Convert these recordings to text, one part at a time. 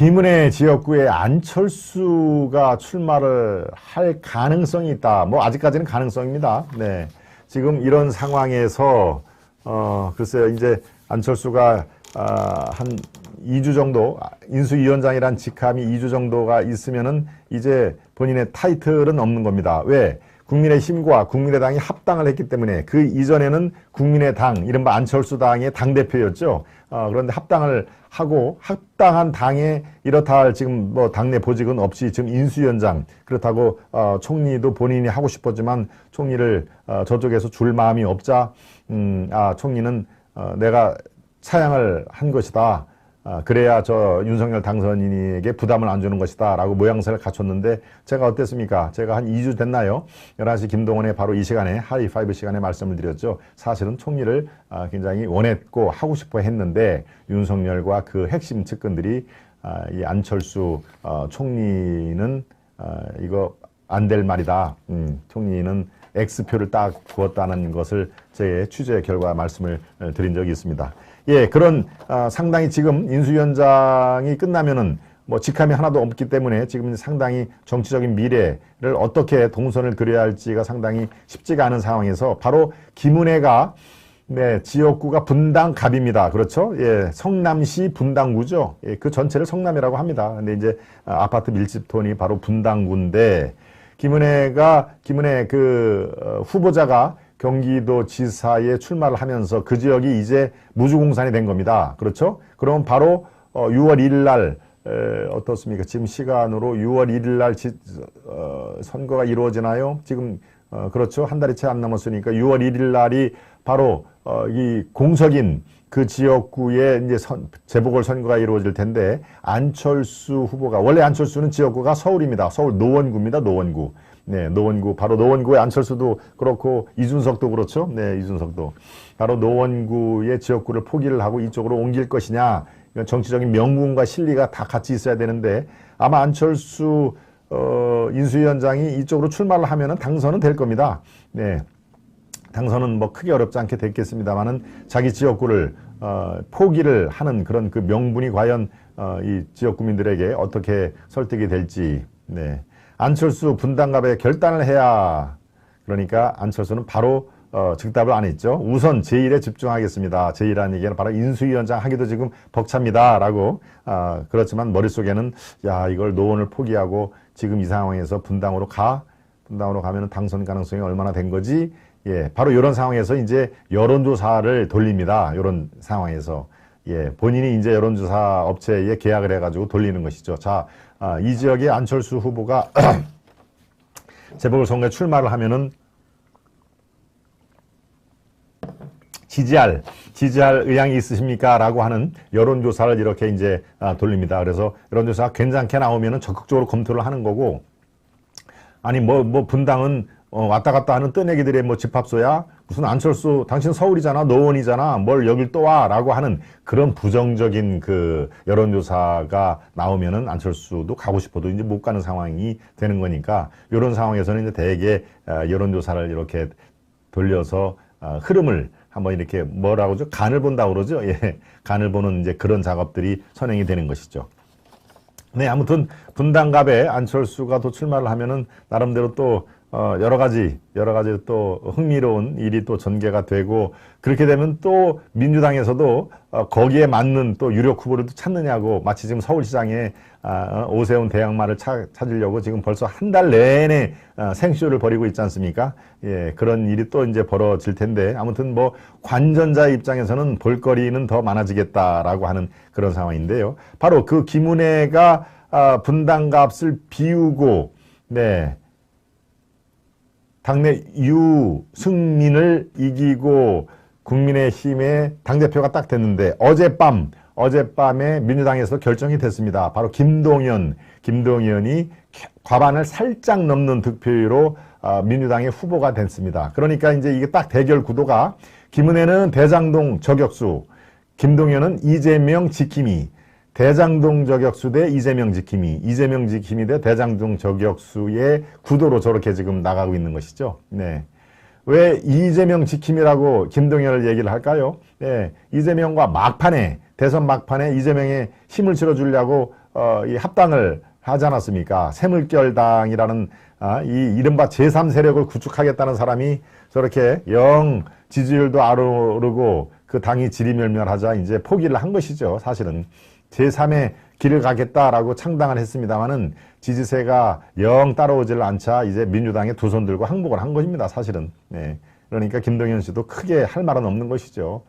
김은혜 지역구에 안철수가 출마를 할 가능성이 있다. 뭐 아직까지는 가능성입니다. 네. 지금 이런 상황에서 어 글쎄요 이제 안철수가 아, 한 2주 정도 인수위원장이란 직함이 2주 정도가 있으면은 이제 본인의 타이틀은 없는 겁니다. 왜? 국민의힘과 국민의당이 합당을 했기 때문에 그 이전에는 국민의당 이른바 안철수 당의 당대표였죠. 어, 그런데 합당을 하고 합당한 당에 이렇다 할 지금 뭐 당내 보직은 없이 지금 인수위원장 그렇다고 어, 총리도 본인이 하고 싶었지만 총리를 어, 저쪽에서 줄 마음이 없자 음, 아 총리는 어, 내가 차양을 한 것이다. 아, 그래야 저 윤석열 당선인에게 부담을 안 주는 것이다 라고 모양새를 갖췄는데 제가 어땠습니까? 제가 한 2주 됐나요? 11시 김동원의 바로 이 시간에 하이파이브 시간에 말씀을 드렸죠. 사실은 총리를 아, 굉장히 원했고 하고 싶어 했는데 윤석열과 그 핵심 측근들이 아, 이 안철수 어, 총리는 이거 안 될 말이다. 음, 총리는 X표를 딱 구웠다는 것을 제 취재 결과 말씀을 어, 드린 적이 있습니다. 예, 그런 아, 상당히 지금 인수위원장이 끝나면은 뭐 직함이 하나도 없기 때문에 지금 상당히 정치적인 미래를 어떻게 동선을 그려야 할지가 상당히 쉽지가 않은 상황에서 바로 김은혜가 네, 지역구가 분당갑입니다. 그렇죠? 예, 성남시 분당구죠. 예, 그 전체를 성남이라고 합니다. 근데 이제 아, 아파트 밀집톤이 바로 분당구인데 김은혜가 김은혜 그 어, 후보자가 경기도 지사에 출마를 하면서 그 지역이 이제 무주공산이 된 겁니다. 그렇죠? 그럼 바로 6월 어, 1일 날 에, 어떻습니까? 지금 시간으로 6월 1일 날 지, 어, 선거가 이루어지나요? 지금 어, 그렇죠. 한 달이 채 안 남았으니까 6월 1일 날이 바로 어, 이 공석인 그 지역구에 이제 선, 재보궐 선거가 이루어질 텐데 안철수 후보가 원래 안철수는 지역구가 서울입니다. 서울 노원구입니다. 노원구. 네, 노원구 바로 노원구의 안철수도 그렇고 이준석도 그렇죠. 네, 이준석도 바로 노원구의 지역구를 포기를 하고 이쪽으로 옮길 것이냐. 이건 정치적인 명분과 실리가 다 같이 있어야 되는데 아마 안철수 어, 인수위원장이 이쪽으로 출마를 하면은 당선은 될 겁니다. 네. 당선은 뭐 크게 어렵지 않게 됐겠습니다만은 자기 지역구를 어, 포기를 하는 그런 그 명분이 과연 어, 이 지역 구민들에게 어떻게 설득이 될지 네. 안철수 분당갑에 결단을 해야 그러니까 안철수는 바로 어, 즉답을 안 했죠. 우선 제1에 집중하겠습니다. 제1이라는 얘기는 바로 인수위원장 하기도 지금 벅찹니다. 라고, 아, 그렇지만 머릿속에는, 야, 이걸 노원을 포기하고 지금 이 상황에서 분당으로 가? 분당으로 가면 당선 가능성이 얼마나 된 거지? 예, 바로 이런 상황에서 이제 여론조사를 돌립니다. 이런 상황에서. 예, 본인이 이제 여론조사 업체에 계약을 해가지고 돌리는 것이죠. 자, 아, 이 지역에 안철수 후보가 재보궐선거에 출마를 하면은 지지할 지지할 의향이 있으십니까? 라고 하는 여론조사를 이렇게 이제 아, 돌립니다. 그래서 여론조사가 괜찮게 나오면은 적극적으로 검토를 하는 거고 아니 뭐뭐 뭐 분당은 어, 왔다 갔다 하는 뜨내기들의 뭐 집합소야 무슨 안철수 당신 서울이잖아 노원이잖아 뭘 여길 또 와라고 하는 그런 부정적인 그 여론조사가 나오면은 안철수도 가고 싶어도 이제 못 가는 상황이 되는 거니까 이런 상황에서는 이제 대개 아, 여론조사를 이렇게 돌려서 아, 흐름을 한번 이렇게 뭐라고 죠? 간을 본다 그러죠? 예. 간을 보는 이제 그런 작업들이 선행이 되는 것이죠. 네, 아무튼 분당갑에 안철수가 또 출마를 하면은 나름대로 또 어, 여러 가지, 여러 가지 또 흥미로운 일이 또 전개가 되고, 그렇게 되면 또 민주당에서도 어, 거기에 맞는 또 유력 후보를 또 찾느냐고, 마치 지금 서울시장에 아, 어, 오세훈 대항마를 차, 찾으려고 지금 벌써 한 달 내내 어, 생쇼를 벌이고 있지 않습니까? 예, 그런 일이 또 이제 벌어질 텐데, 아무튼 뭐 관전자 입장에서는 볼거리는 더 많아지겠다라고 하는 그런 상황인데요. 바로 그 김은혜가 아, 분당 값을 비우고, 네, 당내 유승민을 이기고 국민의힘의 당대표가 딱 됐는데 어젯밤 어젯밤에 민주당에서 결정이 됐습니다. 바로 김동연 김동연이 과반을 살짝 넘는 득표율로 어, 민주당의 후보가 됐습니다. 그러니까 이제 이게 딱 대결 구도가 김은혜는 대장동 저격수, 김동연은 이재명 지킴이, 대장동 저격수 대 이재명 지킴이, 이재명 지킴이 대 대장동 저격수의 구도로 저렇게 지금 나가고 있는 것이죠. 네. 왜 이재명 지킴이라고 김동연을 얘기를 할까요? 예, 이재명과 막판에 대선 막판에 이재명에 힘을 실어주려고 어, 이 합당을 하지 않았습니까? 새물결당이라는 아, 이 이른바 제3 세력을 구축하겠다는 사람이 저렇게 영 지지율도 아르르고 그 당이 지리멸멸하자 이제 포기를 한 것이죠. 사실은 제3의 길을 가겠다라고 창당을 했습니다마는 지지세가 영 따라오질 않자 이제 민주당에 두 손 들고 항복을 한 것입니다. 사실은. 네. 그러니까 김동연 씨도 크게 할 말은 없는 것이죠.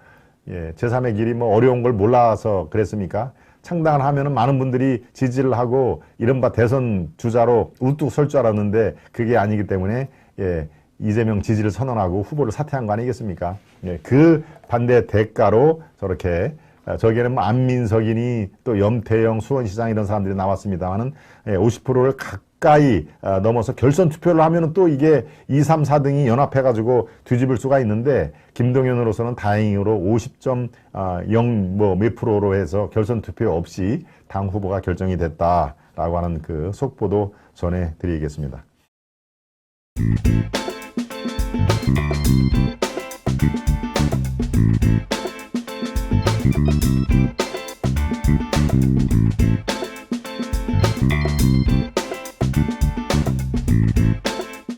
예, 제3의 길이 뭐 어려운 걸 몰라서 그랬습니까? 창당을 하면은 많은 분들이 지지를 하고 이른바 대선 주자로 우뚝 설 줄 알았는데 그게 아니기 때문에 예, 이재명 지지를 선언하고 후보를 사퇴한 거 아니겠습니까? 예, 그 반대 대가로 저렇게 아, 저기에는 뭐 안민석이니 또 염태영 수원시장 이런 사람들이 나왔습니다만은 예, 50%를 가까이 아, 넘어서 결선 투표를 하면은 또 이게 2, 3, 4등이 연합해가지고 뒤집을 수가 있는데 김동연으로서는 다행히로 50.0뭐 몇 프로로 해서 결선 투표 없이 당 후보가 결정이 됐다라고 하는 그 속보도 전해드리겠습니다.